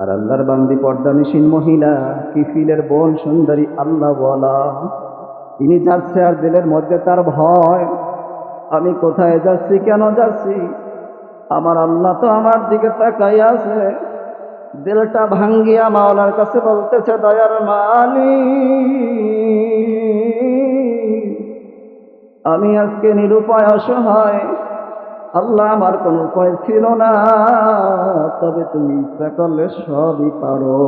আর আল্লাহর বান্দি পর্দানিসীন মহিলা, কিফিলের বোন সুন্দরী আল্লাহ বলা তিনি যাচ্ছে আর দিলের মধ্যে তার ভয়। আমি কোথায় যাচ্ছি, কেন যাচ্ছি? আমার আল্লাহ তো আমার দিকে তাকাই আছে। দিলটা ভাঙ্গিয়া মাওলার কাছে বলতেছে, দয়ার মালি আমি আজকে নিরুপায় অসহায়। আল্লাহ আমার কোনো উপায় ছিল না। তবে তুমি ইচ্ছা করলে সবই পারো।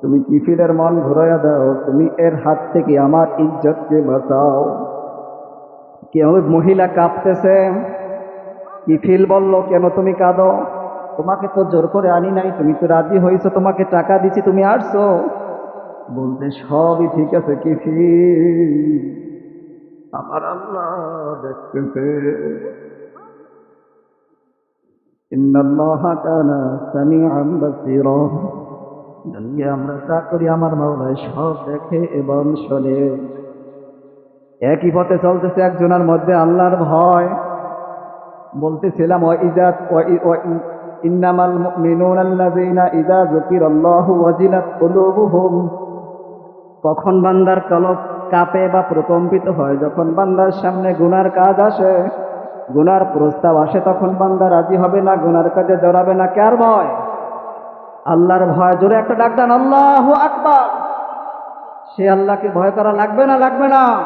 তুমি কিফিলের মন ঘুরাইয়া দাও? তুমি এর হাত থেকে আমার ইজ্জতকে বাঁচাও। কেউ মহিলা কাঁপতেছে। কিফিল বলল, কেন তুমি কাঁদো? তোমাকে তো জোর করে আনি নাই। তুমি তো রাজি হয়েছো, তোমাকে টাকা দিছি, তুমি আসছো। বলতে, সবই ঠিক আছে কিফিল আমার আল্লাহ দেখতেছে। ইন্নাল্লাহা কানা সামিআন বাসীরা। দুনিয়া আমরা যা করি, আমার মাওলায় সব দেখে এবং শোনে। একই পথে চলতেছে একজনের মধ্যে আল্লাহর ভয়। বলতেছিলাম ওয়াইজাত ইন্নামাল মুমিনুন আল্লাযীনা ইযা যুকিরাল্লাহু ওয়াজিলাত কুলুবুহুম। কখন বান্দার কলব কাঁপে বা প্রকম্পিত হয়, যখন বান্দার সামনে গুনার কাজ আসে গুনার প্রস্তাব আসে তখন বান্দা রাজি হবে না, গুনার কাজে জড়াবে না কার ভয়? আল্লাহর ভয়, জোরে একটা ডাক দেন, আল্লাহ আকবার! সে আল্লাহকে ভয় করা লাগবে না লাগবে না।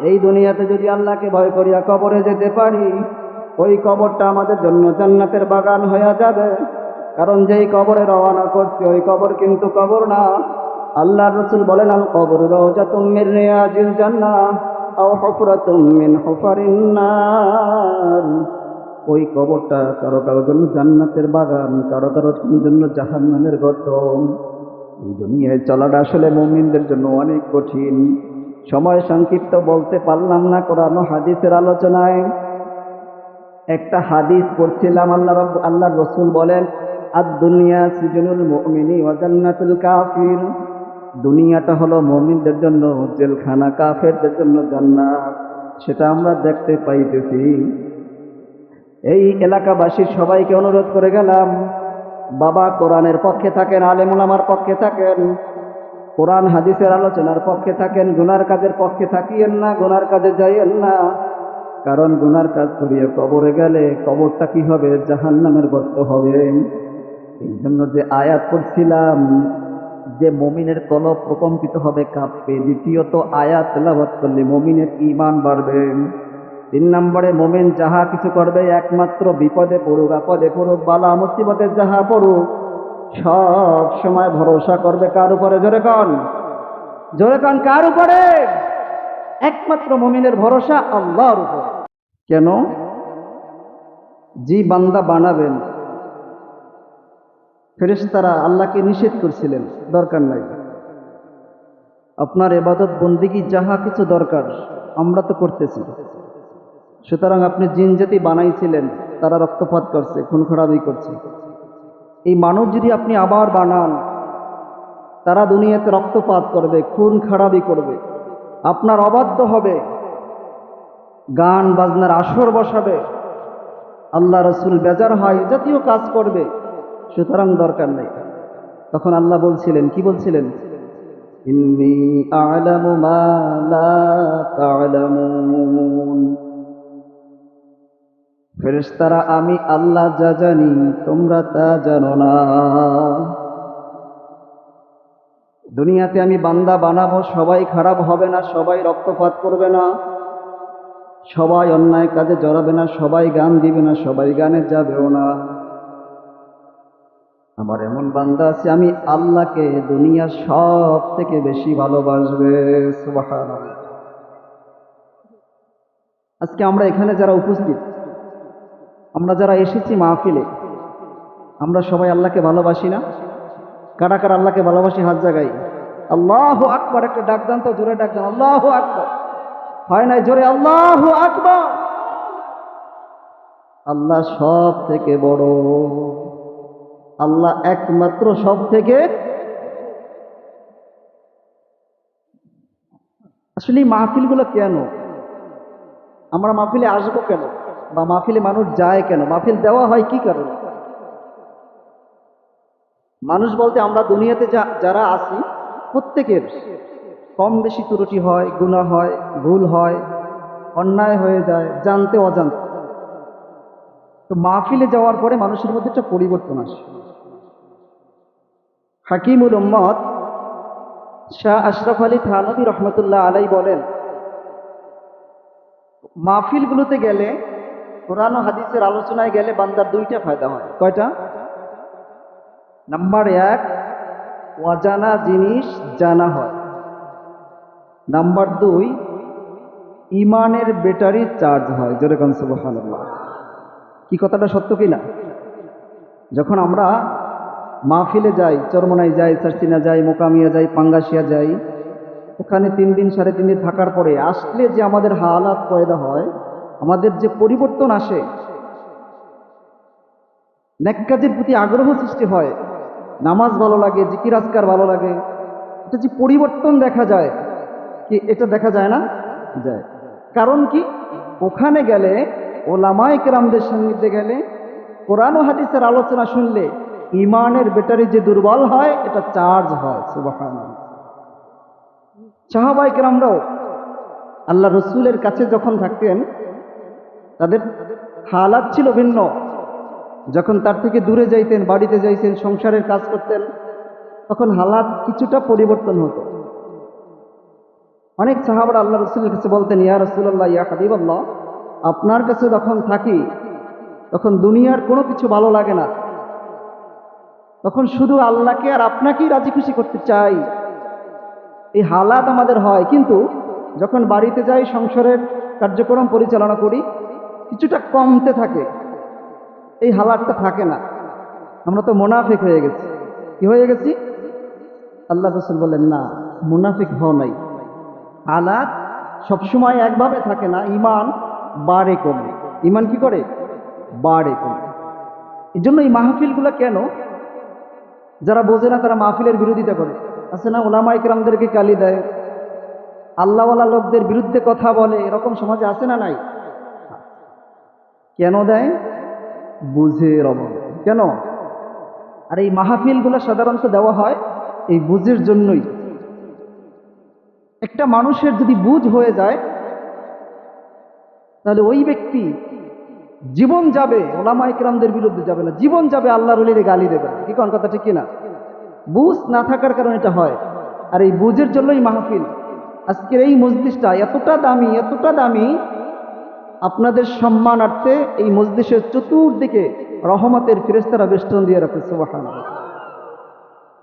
এই দুনিয়াতে যদি আল্লাহকে ভয় করিয়া কবরে যেতে পারি, ওই কবরটা আমাদের জন্য জান্নাতের বাগান হয়ে যাবে। কারণ যেই কবরে রওনা করছি, ওই কবর কিন্তু কবর না। আল্লাহ রসুল বলেন, আল কবর রওজাতুম মির রিয়াজিল আও হুফরাতুম মিন হুফারিন নার। ওই কবরটা কারও কারও জন্য জান্নাতের বাগান, কারও কারও জন্য জাহান্নামের গর্ত এই দুনিয়ায় চলাটা আসলে মুমিনদের জন্য অনেক কঠিন। সময় সংক্ষিপ্ত বলতে পারলাম না কোরআন হাদিসের আলোচনায়। একটা হাদিস পড়ছিলাম, আল্লাহ আল্লাহ রসুল বলেন আর দুনিয়া সিজনুল মুমিনি ওয়া জান্নাতুল কাফির। দুনিয়াটা হলো মুমিনদের জন্য, জেলখানা কাফেরদের জন্য জান্নাত। সেটা আমরা দেখতে পাইতেছি। এই এলাকাবাসীর সবাইকে অনুরোধ করে গেলাম, বাবা কোরআনের পক্ষে থাকেন, আলেমুলামার পক্ষে থাকেন, কোরআন হাদিসের আলোচনার পক্ষে থাকেন, গুনার কাজের পক্ষে থাকিয়েন না, গুনার কাজে যাইয়েন না। কারণ গুনার কাজ করিয়ে কবরে গেলে কবরটা কি হবে? জাহান নামের গর্ত হবে। এই জন্য যে আয়াত করছিলাম যে মমিনের কলব প্রকম্পিত হবে কাঁপবে। দ্বিতীয়ত আয়াত তেলাবাত করলে মমিনের ইমান বাড়বে। তিন নম্বরে, মোমেন যাহা কিছু করবে, একমাত্র বিপদে পড়ুক, আপদে পড়ুক, বালা মুসিবতে যাহা পড়ুক, সব সময় ভরসা করবে কার উপরে? জোরে কন। জোরে কন, কার উপরে? একমাত্র মমিনের ভরসা আল্লাহর উপরে। কেন? জি বান্দা বানাবেন। ফেরেশতারা আল্লাহকে নিষেধ করছিলেন, দরকার নাই। আপনার এবাদত বন্দিগি যাহা কিছু দরকার, আমরা তো করতেছি। সুতরাং আপনি জিন জাতি বানাইছিলেন, তারা রক্তপাত করছে খুন খরাবি করছে। এই মানুষ যদি আপনি আবার বানান, তারা দুনিয়াতে রক্তপাত করবে খুন খারাপি করবে। আপনার অবাধ্য হবে, গান বাজনার আসর বসাবে, আল্লাহ রসুল বেজার হয় জাতীয় কাজ করবে। সুতরাং দরকার নেই। তখন আল্লাহ বলছিলেন, কি বলছিলেন? ফেরেশতারা, আমি আল্লাহ যা জানি, তোমরা তা জানো না। দুনিয়াতে আমি বান্দা বানাবো, সবাই খারাপ হবে না, সবাই রক্তপাত করবে না। সবাই অন্যায় কাজে জড়াবে না, সবাই গান দিবে না, সবাই গানে যাবেও না। আমার এমন বান্দা আছে, আমি আল্লাহকে দুনিয়া সব থেকে বেশি ভালোবাসবে। আজকে আমরা এখানে যারা উপস্থিত, আমরা যারা এসেছি মাহফিলে, আমরা সবাই আল্লাহকে ভালোবাসি না? কারা কারা আল্লাহকে ভালোবাসি হাত জায়গায় আল্লাহ আকবর, একটা ডাক দেন তো, জোরে ডাক দেন, আল্লাহ আকবর। হয় নাই জোরে, আল্লাহ আকবর। আল্লাহ সব থেকে বড়। আল্লাহ একমাত্র সব থেকে আসলে এই মাহফিলগুলো কেন? আমরা মাহফিলে আসব কেন? বা মাহফিলে মানুষ যায় কেন? মাহফিল দেওয়া হয় কি কারণে? মানুষ বলতে আমরা দুনিয়াতে যারা আছি, প্রত্যেকের কম বেশি ত্রুটি হয় গুণা হয়, ভুল হয়, অন্যায় হয়ে যায়, জানতে অজান্তে। তো মাহফিলে যাওয়ার পরে মানুষের মধ্যে একটা পরিবর্তন আসে। হাকিমুল উম্মদ শাহ আশরাফ আলী থানবী রহমতুল্লাহ আলাই বলেন, মাহফিলগুলোতে গেলে, কোরআন হাদিসের আলোচনায় গেলে বান্দার দুইটা ফায়দা হয়। কয়টা? নাম্বার এক, অজানা জিনিস জানা হয়। নাম্বার দুই, ইমানের ব্যাটারি চার্জ হয়। যেরকম সুবহানাল্লাহ। কি কথাটা সত্য কি না যখন আমরা মাহফিলে যাই, চরমনায় যাই সারসিনা যাই, মোকামিয়া যাই, পাঙ্গাসিয়া যাই, ওখানে তিন দিন, সাড়ে তিন দিন থাকার পরে আসলে যে আমাদের হালাত পয়দা হয়, আমাদের যে পরিবর্তন আসে কাজের প্রতি আগ্রহ সৃষ্টি হয়, নামাজ ভালো লাগে, জিকির ভালো লাগে, এটা যে পরিবর্তন দেখা যায়, কি এটা দেখা যায় না? যায়। কারণ কি? ওখানে গেলে ওলামায় কেরামদের সঙ্গীতে গেলে কোরআন হাদিসের আলোচনা শুনলে ইমানের ব্যাটারি যে দুর্বল হয়, এটা চার্জ হয়, সুবহানাল্লাহ। সাহাবাই কেরামরাও আল্লাহ রসুলের কাছে যখন থাকতেন, তাদের হালাত ছিল ভিন্ন। যখন তার থেকে দূরে যাইতেন, বাড়িতে যাইতেন, সংসারের কাজ করতেন, তখন হালাত কিছুটা পরিবর্তন হতো। অনেক সাহাবার আল্লাহ রসুলের কাছে বলতেন, ইয়া রসুল্লাহ ইয়া হাবিব আল্লাহ আপনার কাছে যখন থাকি, তখন দুনিয়ার কোনো কিছু ভালো লাগে না। তখন শুধু আল্লাহকে আর আপনাকেই রাজি খুশি করতে চাই। এই হালাত আমাদের হয়। কিন্তু যখন বাড়িতে যাই, সংসারের কার্যক্রম পরিচালনা করি, কিছুটা কমতে থাকে। এই হালাতটা থাকে না। আমরা তো মোনাফিক হয়ে গেছি। কি হয়ে গেছি? আল্লাহ রসুল বলেন, না, মুনাফিক হও নাই। হালাত সবসময় একভাবে থাকে না। ইমান বাড়ে কমে। ইমান কি করে? বাড়ে কমে। এই জন্য এই মাহফিলগুলো কেন যারা বোঝে না তারা মাহফিলের বিরোধিতা করে। আছে না? ওলামা ইকরামদেরকে গালি দেয়। আল্লাহওয়ালা লোকদের বিরুদ্ধে কথা বলে। এরকম সমাজে আছে না নাই? কেন দেয়? বুঝে অভাব কেন? আর এই মাহফিলগুলো সাধারণত দেওয়া হয় এই বুঝের জন্যই। একটা মানুষের যদি বুঝ হয়ে যায়, তাহলে ওই ব্যক্তি জীবন যাবে ওলামা ইকরামদের বিরুদ্ধে যাবে না। জীবন যাবে, আল্লাহর অলিরে গালি দেবে না। কি কোন কথা, ঠিক কিনা বুঝ না থাকার কারণে এটা হয়। আর এই বুঝের জন্যই মাহফিল। আজকের এই মসজিদটা এতটা দামি এতটা দামি, আপনাদের সম্মানার্থে এই মসজিদের চতুর্দিকে রহমতের ফিরেস্তারা বেষ্টন দিয়ে রাখছে সুবাহান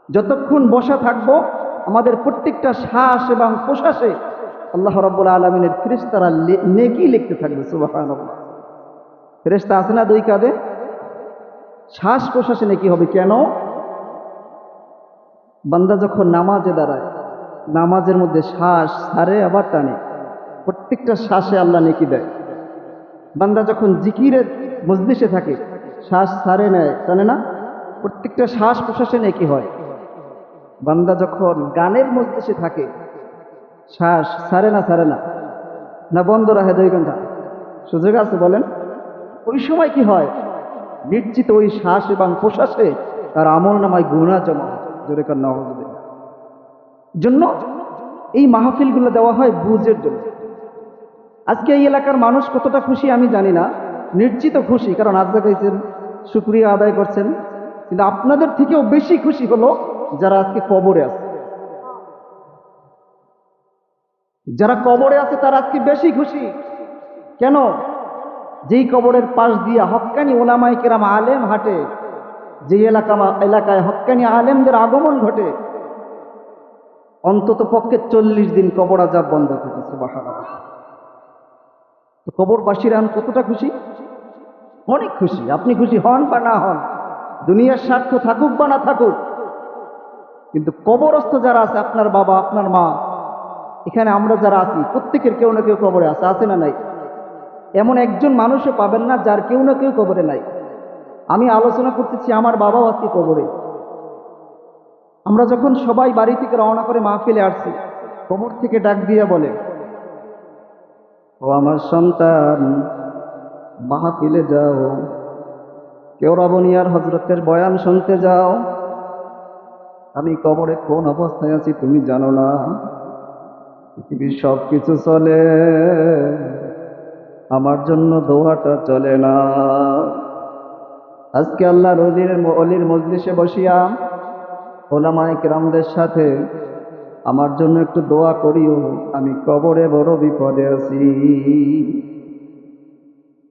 যতক্ষণ বসা থাকব, আমাদের প্রত্যেকটা শ্বাস এবং প্রশ্বাসে আল্লাহ রব্বুল আলমিনের ফিরেস্তারা নেকি লিখতে থাকবে সুবাহান ফেরেস্তা আছে না দুই কাঁধে? শ্বাস প্রশ্বাসে নাকি হবে। কেন? বান্দা যখন নামাজে দাঁড়ায়, নামাজের মধ্যে শ্বাস সারে আবার টানে। প্রত্যেকটা শ্বাসে আল্লাহ নেকি দেয়। বান্দা যখন জিকিরে মজলিসে থাকে, শ্বাস সারে নেয়, টানে না? প্রত্যেকটা শ্বাস প্রশ্বাসে নেকি হয়। বান্দা যখন গানের মজলিসে থাকে, শ্বাস সারে না সারে না? না বন্ধ রাখে দুই ঘণ্টা। সুযোগ আছে বলেন? ওই সময় কি হয়? নিশ্চিত ওই শ্বাস এবং প্রশ্বাসে তার আমল নামায় গুণা জমা। জোরে কার জন্য এই মাহফিলগুলো দেওয়া হয় বুঝের জন্য। আজকে এই এলাকার মানুষ কতটা খুশি আমি জানি না। নিশ্চিত খুশি, কারণ আজ দেখাইছেন শুক্রিয়া আদায় করছেন। কিন্তু আপনাদের থেকেও বেশি খুশি হলো যারা আজকে কবরে আছে। যারা কবরে আছে তারা আজকে বেশি খুশি। কেন? যেই কবরের পাশ দিয়া হক্কানি ওলামাই কেরাম আলেম হাটে যে এলাকা এলাকায় হক্কানি আলেমদের আগমন ঘটে, অন্তত পক্ষে চল্লিশ দিন কবর আজাব বন্ধ থাকে তো কবরবাসীরা এখন কতটা খুশি? অনেক খুশি। আপনি খুশি হন বা না হন, দুনিয়ার স্বার্থ থাকুক বা না থাকুক, কিন্তু কবরস্থ যারা আছে, আপনার বাবা, আপনার মা, এখানে আমরা যারা আছি, প্রত্যেকের কেউ না কেউ কবরে আছে আছে না নাই? এমন একজন মানুষও পাবেন না যার কেউ না কেউ কবরে নাই। আমি আলোচনা করতেছি আমার বাবাও আজকে কবরে। আমরা যখন সবাই বাড়ি থেকে রওনা করে মাহফিলে আসছি, কবর থেকে ডাক দিয়ে বলে, ও আমার সন্তান, মাহফিলে যাও। কেউ রাবনিয়ার হজরতের বয়ান শুনতে যাও। আমি কবরে কোন অবস্থায় আছি তুমি জানো না। পৃথিবীর সব কিছু চলে। আমার জন্য দোয়াটা চলে না। আজকে আল্লাহ রলির অলির মজলিসে বসিয়া ওলামায় কেরামদের সাথে আমার জন্য একটু দোয়া করিও, আমি কবরে বড় বিপদে আছি।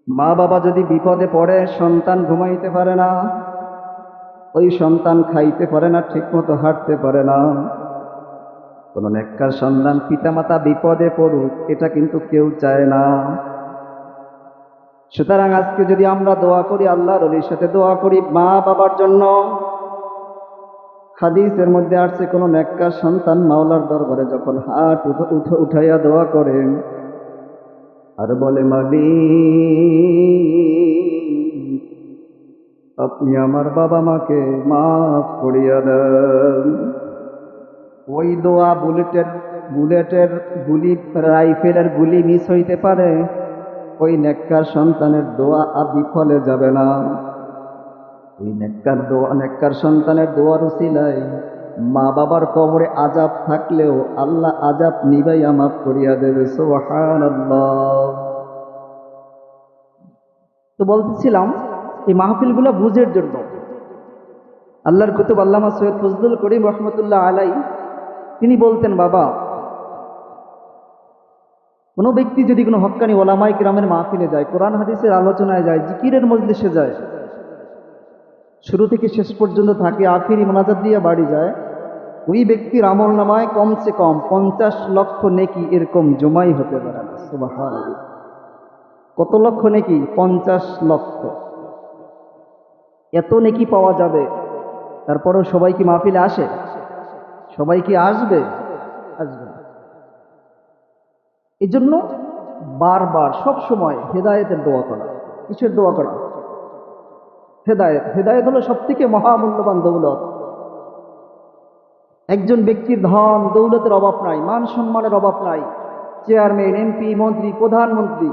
মা বাবা যদি বিপদে পড়ে, সন্তান ঘুমাইতে পারে না, ওই সন্তান খাইতে পারে না, ঠিকমতো হাঁটতে পারে না। কোন নেককার সন্তান পিতামাতা বিপদে পড়ুক, এটা কিন্তু কেউ চায় না। সুতরাং আজকে যদি আমরা দোয়া করি আল্লাহ রলির সাথে দোয়া করি মা বাবার জন্য, হাদিসের মধ্যে আসছে, কোনো নেককার সন্তান মাওলার দরবারে যখন হাট উঠ- উঠ- উঠাইয়া দোয়া করেন আর বলে মালি আপনি আমার বাবা মাকে মাফ করিয়া দেন। ওই দোয়া বুলেটের বুলেটের গুলি, রাইফেলের গুলি মিস হইতে পারে। ওই নেককার সন্তানের দোয়া আর বিফলে যাবে না। ওই নেককার দোয়া, নেককার সন্তানের দোয়ার উসিলায় মা বাবার কবরে আজাব থাকলেও আল্লাহ আজাব নিবাইয়া মাফ করিয়া দেবে। তো বলতেছিলাম, এই মাহফিলগুলো বুঝের জন্য। আল্লাহর কুতুব আল্লামা সৈয়দ ফজলুল করিম রহমতুল্লাহ আলাই, তিনি বলতেন, বাবা কোনো ব্যক্তি যদি কোনো হক্কানি ওলামাই গ্রামের মাহফিলে যায়, কোরআন হাদিসের আলোচনায় যায়, জিকিরের মজলিসে যায়, শুরু থেকে শেষ পর্যন্ত থাকে, আখিরি মোনাজাত দিয়ে বাড়ি যায়, ওই ব্যক্তির আমল নামায় কমসে কম পঞ্চাশ লক্ষ নেকি এরকম জমাই হতে পারে কত লক্ষ নেকি? পঞ্চাশ লক্ষ। এত নেকি পাওয়া যাবে, তারপরেও সবাই কি মাহফিলে আসে? সবাই কি আসবে? আসবে এই জন্য বারবার, সব সময় হেদায়েতের দোয়া করা। কিসের দোয়া করা? হেদায়েত। হেদায়েত হলো সব থেকে মহামূল্যবান দৌলত। একজন ব্যক্তির ধন, দৌলতের অভাব নাই, মান সম্মানের অভাব নাই, চেয়ারম্যান, এমপি, মন্ত্রী, প্রধানমন্ত্রী।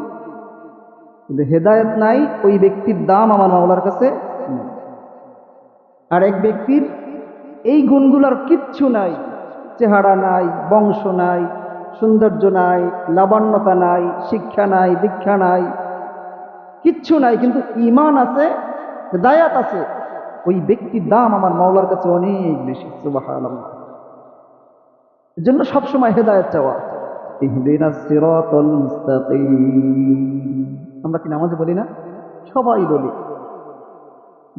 কিন্তু হেদায়েত নাই, ওই ব্যক্তির দাম আমার মাওলার কাছে। আর এক ব্যক্তির এই গুণগুলোর কিচ্ছু নাই, চেহারা নাই, বংশ নাই সৌন্দর্য নাই, লাবণ্যতা নাই, শিক্ষা নাই, দীক্ষা নাই, কিচ্ছু নাই, কিন্তু ইমান আছে, হেদায়াত আছে। ওই ব্যক্তির দাম আমার মাওলার কাছে অনেক বেশি, সুবহানাল্লাহ। এর জন্য সবসময় হেদায়ত চাওয়া। আমরা কি নামাজে বলি না? সবাই বলি।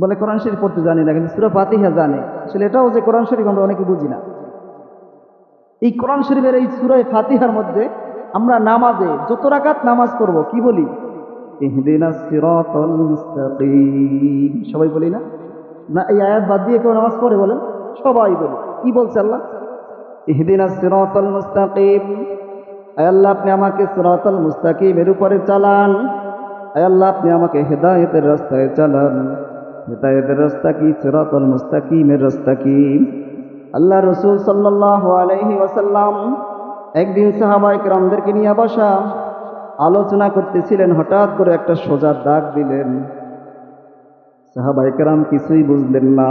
বলে কোরআন শরীফ পড়তে জানি না, কিন্তু সুরা ফাতিহা জানে। আসলে এটাও যে কোরআন শরীফ আমরা অনেকে বুঝি না। এই কোরআন শরীফের এই সুরায় ফাতিহার মধ্যে আমরা নামাজে যত রাকাত নামাজ পড়ব কি বলি? সবাই বলি না? না এই আয়াত বাদ দিয়ে কেউ নামাজ পড়ে বলেন? সবাই বলি। কি বলছে আল্লাহ? ইহদিনাস সিরাতাল মুস্তাকিম। আয় আল্লাহ আপনি আমাকে সিরাতাল মুস্তাকিমের উপরে চালান। আল্লাহ আপনি আমাকে হেদায়েতের রাস্তায় চালান। হেদায়েতের রাস্তা কি? সিরাতাল মুস্তাকিমের রাস্তা কি? আল্লাহ রসুল সাল্লাল্লাহু আলাইহি ওয়াসাল্লাম একদিন সাহাবায়ে কেরামদেরকে নিয়ে বসা আলোচনা করতেছিলেন, হঠাৎ করে একটা সোজা দাগ দিলেন। সাহাবায়ে কেরাম কিছুই বুঝলেন না।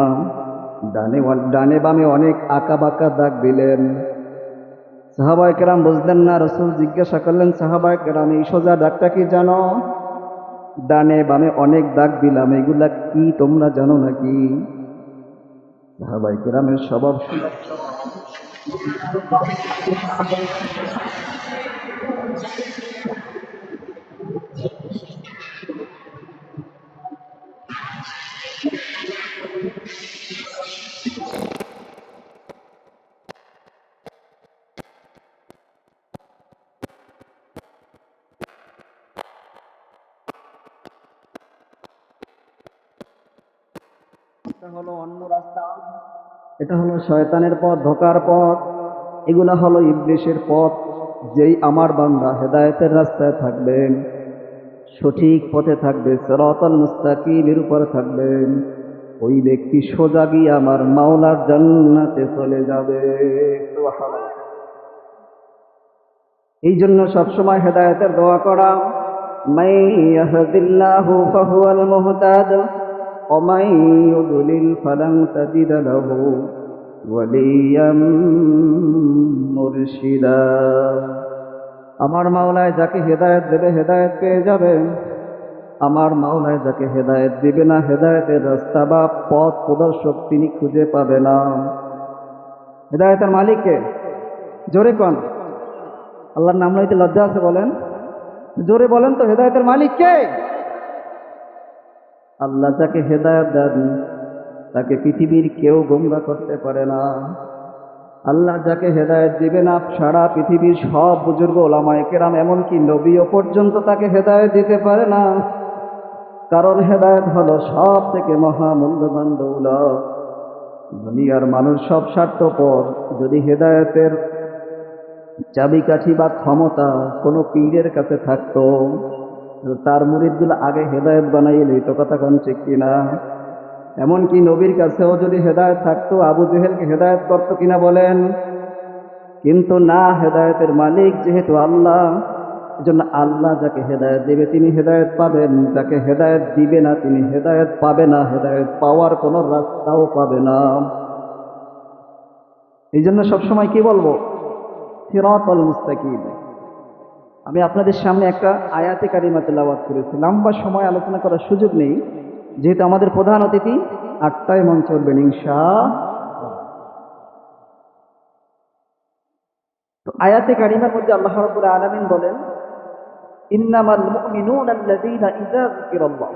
ডানে ডানে বামে অনেক আঁকা বাঁকা দাগ দিলেন। সাহাবায় কেরাম বুঝলেন না, রসুল জিজ্ঞাসা করলেন, সাহাবায় কেরাম, এই সোজা দাগটা কি জানো? ডানে বামে অনেক দাগ দিলাম, এগুলা কি তোমরা জানো নাকি? সাহাবাই কেরামের স্বভাব শুনে এটা হলো অন্য রাস্তা। এটা হলো শয়তানের পথ, ধোকার পথ। এগুলা হলো ইবলিশের পথ, যেই আমার বান্দা হেদায়তের রাস্তায় থাকবেন সঠিক পথে থাকবে, সরাতল মুস্তাকিমের উপরে থাকবেন ওই ব্যক্তি সোজা গিয়ে আমার মাওলার জান্নাতে চলে যাবে। এই জন্য সবসময় হেদায়েতের দোয়া করা মাই ইয়াহদিল্লাহু ফাহুয়াল ومن يضلل فلن تجد له وليا مرشدا আমার মাওলায় যাকে হেদায়েত দেবে হেদায়েত পেয়ে যাবে আমার মাওলায় যাকে হেদায়েত দিবে না হেদায়েতের রাস্তা বা পথ প্রদর্শক তিনি খুঁজে পাবে না হেদায়েতের মালিককে জোরে কন আল্লাহর নাম লইতে লজ্জা আছে বলেন জোরে বলেন তো হেদায়েতের মালিক কে আল্লাহ যাকে হেদায়ত দেন, তাকে পৃথিবীর কেউ গোমরা করতে পারে না। আল্লাহ যাকে হেদায়েত দিবে না সারা পৃথিবীর সব বুজুর্গ ওলামায় কেরাম, এমনকি নবীও পর্যন্ত তাকে হেদায়েত দিতে পারে না। কারণ হেদায়ত হলো সব থেকে মহামূল্যবান দৌলত। দুনিয়ার মানুষ সব স্বার্থপর। যদি হেদায়তের চাবিকাঠি বা ক্ষমতা কোনো পীরের কাছে থাকতো তার মুরিদগুলো আগে হেদায়েত বানাইয়ে নিত কথা কোন ঠিক কিনা? এমনকি নবীর কাছেও যদি হেদায়েত থাকতো, আবু জেহেলকে হেদায়েত করতো কিনা বলেন? কিন্তু না, হেদায়েতের মালিক যেহেতু আল্লাহ, এজন্য আল্লাহ যাকে হেদায়েত দেবে তিনি হেদায়েত পাবেন। যাকে হেদায়েত দিবে না, তিনি হেদায়েত পাবে না। হেদায়েত পাওয়ার কোনো রাস্তাও পাবে না। এই জন্য সবসময় কি বলব? সিরাতাল মুস্তাকিম। আমি আপনাদের সামনে একটা আয়াতে কারিমা তেলাওয়াত করেছি। লম্বা সময় আলোচনা করার সুযোগ নেই। যেহেতু আমাদের প্রধান অতিথি, আটটায় মঞ্চ উঠবেন ইনশা তো আয়াতে কারিমার মধ্যে আল্লাহ রাব্বুল আলামিন বলেন, ইন্নামাল মুমিনুনা আল্লাযীনা ইযা যুকিরাল্লাহ।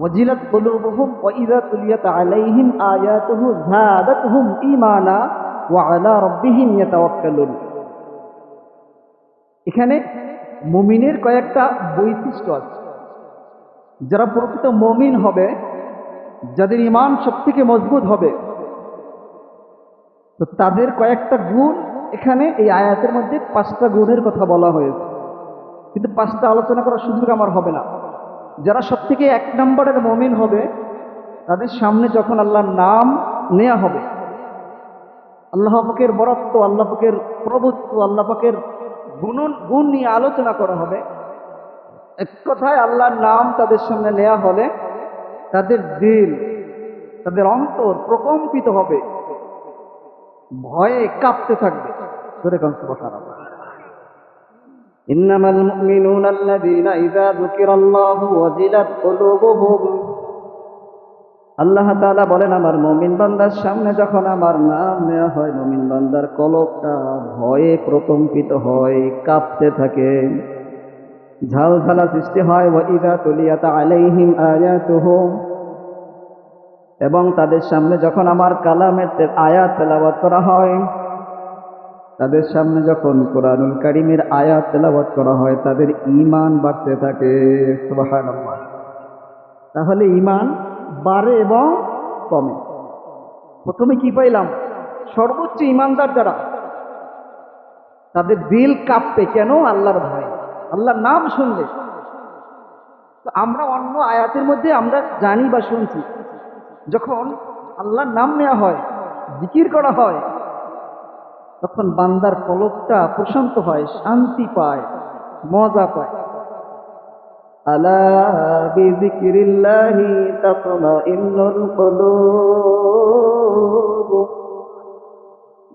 ওয়াজিলাত কুলুবুহুম ওয়া ইযা তুলিয়াত আলাইহিম আয়াতুহু যাদাতুহুম ঈমানা ওয়া আলা রাব্বিহিম ইয়াতাওয়াক্কালুন। এখানে মুমিনের কয়েকটা বৈশিষ্ট্য আছে। যারা প্রকৃত মমিন হবে, যাদের ইমান সব থেকে মজবুত হবে, তো তাদের কয়েকটা গুণ এখানে এই আয়াতের মধ্যে পাঁচটা গুণের কথা বলা হয়েছে। কিন্তু পাঁচটা আলোচনা করার সুযোগ আমার হবে না। যারা সব থেকে এক নম্বরের মমিন হবে, তাদের সামনে যখন আল্লাহর নাম নেওয়া হবে, আল্লাহ পাকের বরত্ব, আল্লাহ পাকের প্রভুত্ব, আল্লাহ পাকের গুণ গুণ নিয়ে আলোচনা করা হবে এক কথায় আল্লাহর নাম তাদের সামনে নেওয়া হলে তাদের দিল তাদের অন্তর প্রকম্পিত হবে ভয়ে কাঁপতে থাকবে ধরে কন সুবহানাল্লাহ إنما المؤمنون الذين إذا ذكر الله وجلت قلوبهم আল্লাহ তাআলা বলেন, আমার মমিন বান্দার সামনে যখন আমার নাম নেওয়া হয়, মমিন বান্দার কলকটা ভয়ে প্রকম্পিত হয়, কাঁপতে থাকে। ঝালঝালা সৃষ্টি হয় ওয়াইদা তুলিয়াতা আলাইহিম আয়াতুহু। এবং তাদের সামনে যখন আমার কালামের আয়াত তেলাওয়াত করা হয়, তাদের সামনে যখন কোরআনুল কারিমের আয়াত তেলাওয়াত করা হয়, তাদের ইমান বাড়তে থাকে। তাহলে ঈমান বাড়ে এবং কমে। প্রথমে কি পাইলাম? সর্বোচ্চ ঈমানদার যারা, তাদের দিল কাঁপবে কেন? আল্লাহর ভয়। আল্লাহর নাম শুনলে। আমরা অন্য আয়াতের মধ্যে আমরা জানি বা শুনছি, যখন আল্লাহর নাম নেওয়া হয়, জিকির করা হয়, তখন বান্দার কলকটা প্রশান্ত হয়, শান্তি পায়, মজা পায়। আলা বিযিকরিল্লাহি তাতমাইন্নুল কুলুব।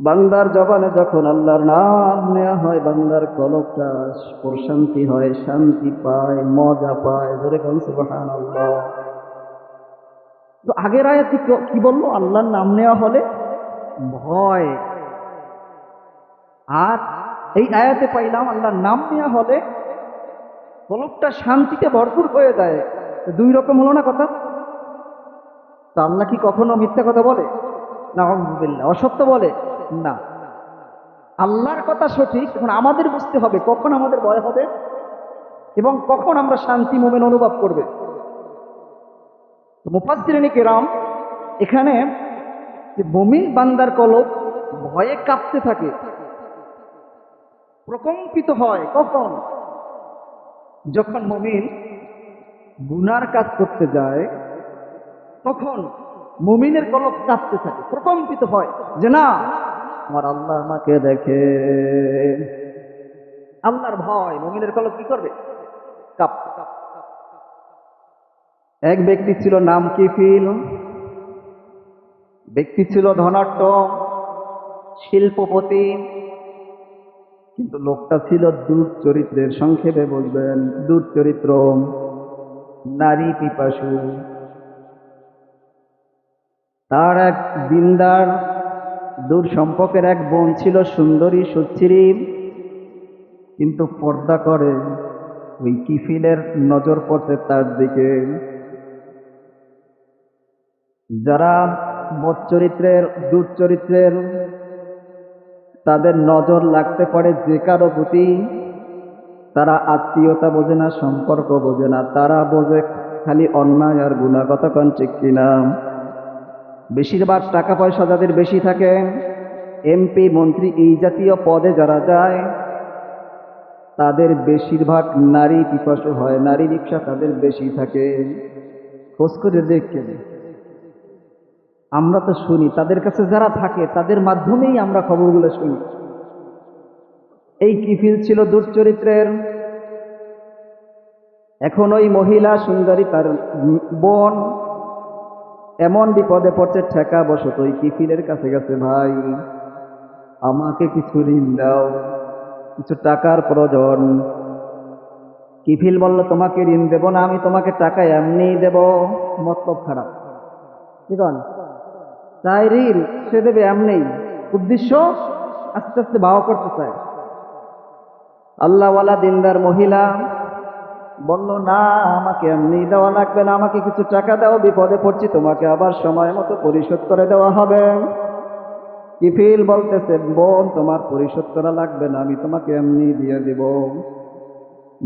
বান্দার জবানে যখন আল্লাহর নাম নেওয়া হয়, বান্দার কলকটা প্রশান্তি হয়, শান্তি পায়, মজা পায়। ধরে কোন সুবহানাল্লাহ। তো আগের আয়াতে কি বলল? আল্লাহর নাম নেওয়া হলে ভয়। আর এই আয়াতে পাইলাম, আল্লাহর নাম নেওয়া হলে কলকটা শান্তিতে ভরপুর হয়ে যায়। দুই রকম হলো না কথা? তা আল্লাহ কি কখনো মিথ্যা কথা বলে? না অসত্য বলে? না। আল্লাহর কথা সঠিক, এখন আমাদের বুঝতে হবে কখন আমাদের ভয় হবে এবং কখন আমরা শান্তি মোমেন অনুভব করবে। মুফাসিরিনী কেরাম এখানে যে বমি বান্দার কলব ভয়ে কাঁপতে থাকে। প্রকম্পিত হয়। কখন? যখন মমিন গুনার কাজ করতে যায়, তখন মুমিনের কলব কাঁপতে থাকে, প্রকম্পিত হয় যে না, আমার আল্লাহ আমাকে দেখে। আল্লাহর ভয়, মুমিনের কলব কি করবে? কাঁপতে এক ব্যক্তি ছিল নাম কি ফিল? ব্যক্তি ছিল ধনাট্য শিল্পপতি কিন্তু লোকটা ছিল দূর চরিত্রের সংক্ষেপে বলবেন, দূর চরিত্র, নারী পিপাসু। তার এক দিনদার দূর সম্পর্কের এক বোন ছিল সুন্দরী সুশ্রী কিন্তু পর্দা করে ওই কিফিলের নজর পড়ছে তার দিকে। যারা বদ চরিত্রের দূর চরিত্রের তাদের নজর লাগতে পারে যে কারও প্রতি তারা আত্মীয়তা বোঝে না, সম্পর্ক বোঝে না, তারা বোঝে খালি অন্যায় আর গুণাগত কন ঠিক কিনা? বেশিরভাগ টাকা পয়সা যাদের বেশি থাকে এমপি মন্ত্রী, এই জাতীয় পদে যারা যায়, তাদের বেশিরভাগ নারী পিপাসু হয় নারী রিক্সা তাদের বেশি থাকে। খোঁজ করে দেখে আমরা তো শুনি, তাদের কাছে যারা থাকে, তাদের মাধ্যমেই আমরা খবরগুলো শুনি। এই কিফিল ছিল দুশ্চরিত্রের। এখন ওই মহিলা সুন্দরী তার বোন, এমন বিপদে পড়ছে ঠেকা বসত ওই কিফিলের কাছে গেছে, ভাই, আমাকে কিছু ঋণ দাও, কিছু টাকার প্রয়োজন। কিফিল বলল, তোমাকে ঋণ দেব না, আমি তোমাকে টাকা এমনিই দেব, মতলব খারাপ। ঠিক তাই ঋণ, সে দেবে এমনি। উদ্দেশ্য, আস্তে আস্তে বাবা করতে চায়। আল্লাহওয়ালা দিনদার মহিলা বলল, না, আমাকে এমনি দেওয়া লাগবে না। আমাকে কিছু টাকা দাও, বিপদে পড়ছি। তোমাকে আবার সময় মতো পরিশোধ করে দেওয়া হবে। কিফিল বলতেছে, বোন, তোমার পরিশোধ করা লাগবে না। আমি তোমাকে এমনি দিয়ে দিব।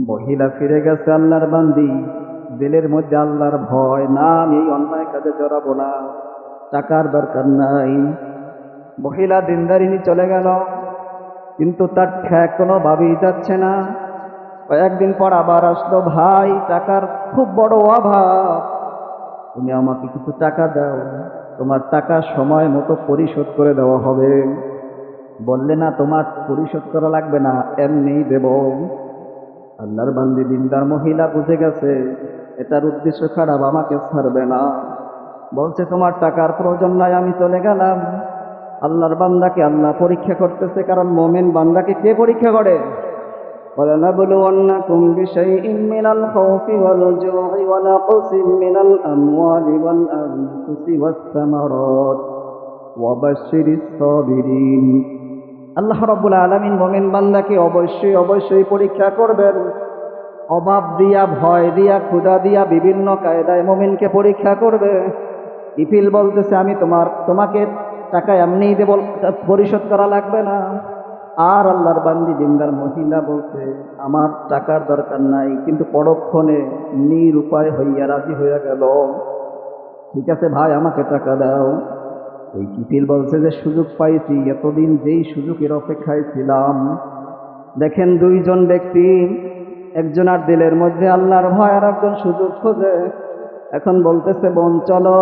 মহিলা ফিরে গেছে আল্লাহর বান্দি। দিলের মধ্যে আল্লাহর ভয়, না, আমি অন্যায় কাজে জড়াবো না। টাকার দরকার নাই। মহিলা দিনদারিনী চলে গেল, কিন্তু তার ঠ্যাক কোনো ভাবেই যাচ্ছে না। কয়েকদিন পর আবার আসলো, ভাই, টাকার খুব বড় অভাব। তুমি আমাকে কিছু টাকা দাও, তোমার টাকা সময় মতো পরিশোধ করে দেওয়া হবে। বললে না, তোমার পরিশোধ করা লাগবে না এমনি দেব। আল্লাহর বান্দি দিনদার মহিলা বুঝে গেছে, এটার উদ্দেশ্য খারাপ, আমাকে ছাড়বে না। বলছে তোমার টাকার প্রয়োজন নাই আমি চলে গেলাম আল্লাহর বান্দাকে আল্লাহ পরীক্ষা করতেছে কারণ মোমেন বান্দাকে কে পরীক্ষা করে ولنبلونكم بشيء من الخوف والجوع ونقص من الأموال والأنفس والثمرات وبشر الصابرين আল্লাহ রব্বুল আলমিন মোমেন বান্দাকে অবশ্যই অবশ্যই পরীক্ষা করবেন অভাব দিয়া ভয় দিয়া ক্ষুধা দিয়া বিভিন্ন কায়দায় মোমিনকে পরীক্ষা করবে ইফিল বলতেছে, আমি তোমার, তোমাকে টাকা এমনিই দেব, পরিশোধ করা লাগবে না। আর আল্লাহর বান্দি দিনদার মহিলা বলছে, আমার টাকার দরকার নাই, কিন্তু পরক্ষণে নিরুপায় হইয়া রাজি হইয়া গেল। ঠিক আছে ভাই, আমাকে টাকা দাও। এই কিপিল বলছে যে, সুযোগ পাইছি, এতদিন যেই সুযোগের অপেক্ষায় ছিলাম। দেখেন দুইজন ব্যক্তি একজন আর দিলের মধ্যে আল্লাহর ভয় আর একজন সুযোগ খোঁজে। এখন বলতেছে, বোন, চলো।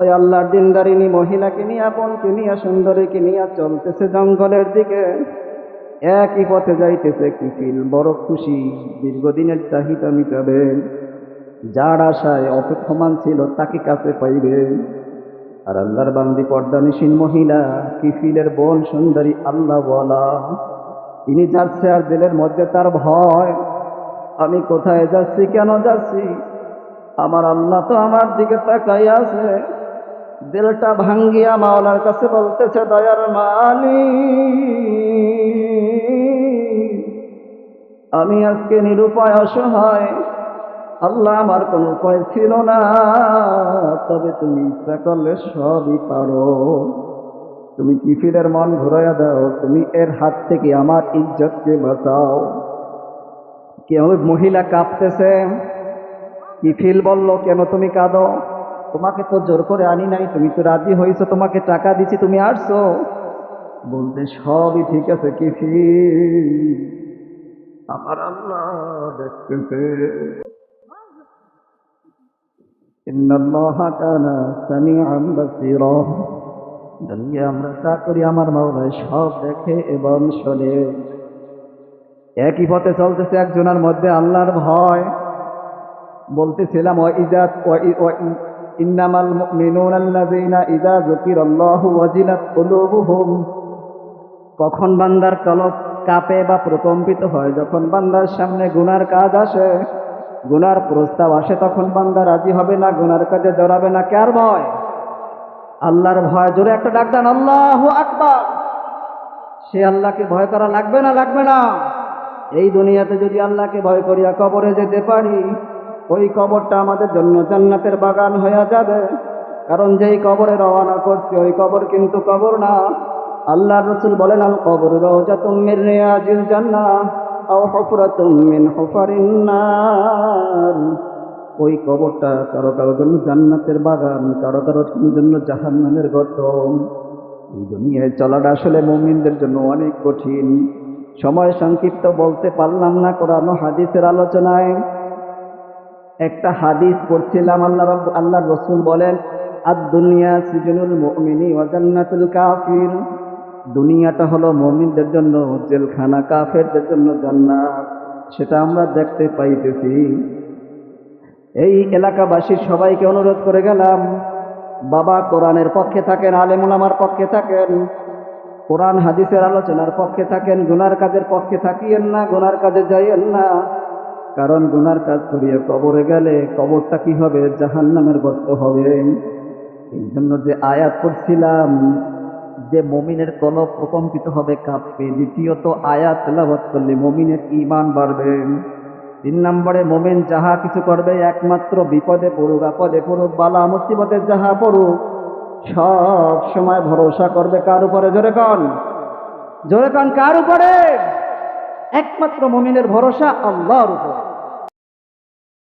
ওই আল্লাহর দিনদারিনী মহিলাকে নিয়ে, বোনকে নিয়ে, সুন্দরীকে নিয়ে চলতেছে জঙ্গলের দিকে। একই পথে যাইতেছে কিফিল, বড় খুশি, দীর্ঘদিনের চাহিদা মিটাবে। যার আশায় অপেক্ষমান ছিল, তাকে কাছে পাইবে। আর আল্লাহর বান্দি পর্দানিসীন মহিলা, কিফিলের বোন সুন্দরী আল্লাহ বলা তিনি যাচ্ছে আর দিলের মধ্যে তার ভয়। আমি কোথায় যাচ্ছি, কেন যাচ্ছি? আমার আল্লাহ তো আমার দিকে তাকাই আছে। দিলটা ভাঙ্গিয়া মাওলার কাছে বলতেছে, দয়ার মালি আমি আজকে নিরুপায় অসহায়। আল্লাহ আমার কোনো উপায় ছিল না। তবে তুমি ইচ্ছা করলে সবই পারো। তুমি কিফিরের মন ঘুরাইয়া দাও। তুমি এর হাত থেকে আমার ইজ্জতকে বাঁচাও। কেউ মহিলা কাঁপতেছে। ইফিল বলল, কেন তুমি কাঁদো? তোমাকে তো জোর করে আনি নাই। তুমি তো রাজি হয়েছো, তোমাকে টাকা দিছি, তুমি আসছো। বলতে, সবই ঠিক আছে কিফিল আমার আল্লাহ দেখতেছে। আমরা তা করি, আমার মাওলায় সব দেখে এবং শোনে। একই পথে চলতেছে একজনের মধ্যে আল্লাহর ভয়। বলতেছিলাম ইন্নামাল মুমিনুনা আল্লাযীনা ইযা যুকিরাল্লাহু ওয়াজিলাত কুলুবুহুম। কখন বান্দার কলব কাঁপে বা প্রকম্পিত হয়? যখন বান্দার সামনে গুনার কাজ আসে, গুনার প্রস্তাব আসে, তখন বান্দা রাজি হবে না, গুনার কাজে জড়াবে না। কার ভয়? আল্লাহর ভয়। জোরে একটা ডাক আল্লাহু আকবার! সে আল্লাহকে ভয় করা লাগবে না লাগবে না। এই দুনিয়াতে যদি আল্লাহকে ভয় করিয়া কবরে যেতে পারি, ওই কবরটা আমাদের জন্য জান্নাতের বাগান হয়ে যাবে। কারণ যেই কবরে রওনা করছি, ওই কবর কিন্তু কবর না। আল্লাহ রসুল বলেন আল কবর রওজাতুম মিন রিয়াজিল জান্নাহ, আও হুফরাতুম মিন হুফারিন নার। ওই কবরটা কারও কারও জন্য জান্নাতের বাগান, কারও কারও জন্য জাহান্নামের গর্ত। এই দুনিয়ায় চলাটা আসলে মুমিনদের জন্য অনেক কঠিন। সময় সংক্ষিপ্ত বলতে পারলাম না কোরআন হাদিসের আলোচনায়। একটা হাদিস পড়ছিলাম, আল্লাহ রব- আল্লাহ রসুল বলেন আর দুনিয়া সিজনুল মুমিনি ওয়া জান্নাতুল কাফির। দুনিয়াটা হলো মমিনদের জন্য, জেলখানা কাফেরদের জন্য জান্নাত। সেটা আমরা দেখতে পাইতেছি। এই এলাকাবাসীর সবাইকে অনুরোধ করে গেলাম, বাবা কোরআনের পক্ষে থাকেন, আলেমুলামার পক্ষে থাকেন। কোরআন, হাদিসের আলোচনার পক্ষে থাকেন, গুনার কাজের পক্ষে থাকিয়েন না, গুনার কাজে যাইয়েন না। কারণ গুনার কাজ করিয়ে কবরে গেলে কবরটা কি হবে? জাহান নামের গর্ত হবে। এই জন্য যে আয়াত করছিলাম যে মমিনের কলব প্রকম্পিত হবে কাঁপবে। দ্বিতীয়ত, আয়াত তেলাবাত করলে মমিনের ইমান বাড়বে। তিন নম্বরে, মোমেন যাহা কিছু করবে, একমাত্র বিপদে পড়ুক, আপদে পড়ুক, বালা মুসিবতে যাহা পড়ুক সব সময় ভরসা করবে কার উপরে? জোরে কন। জোরে কন কার উপরে? একমাত্র মমিনের ভরসা আল্লাহর উপরে।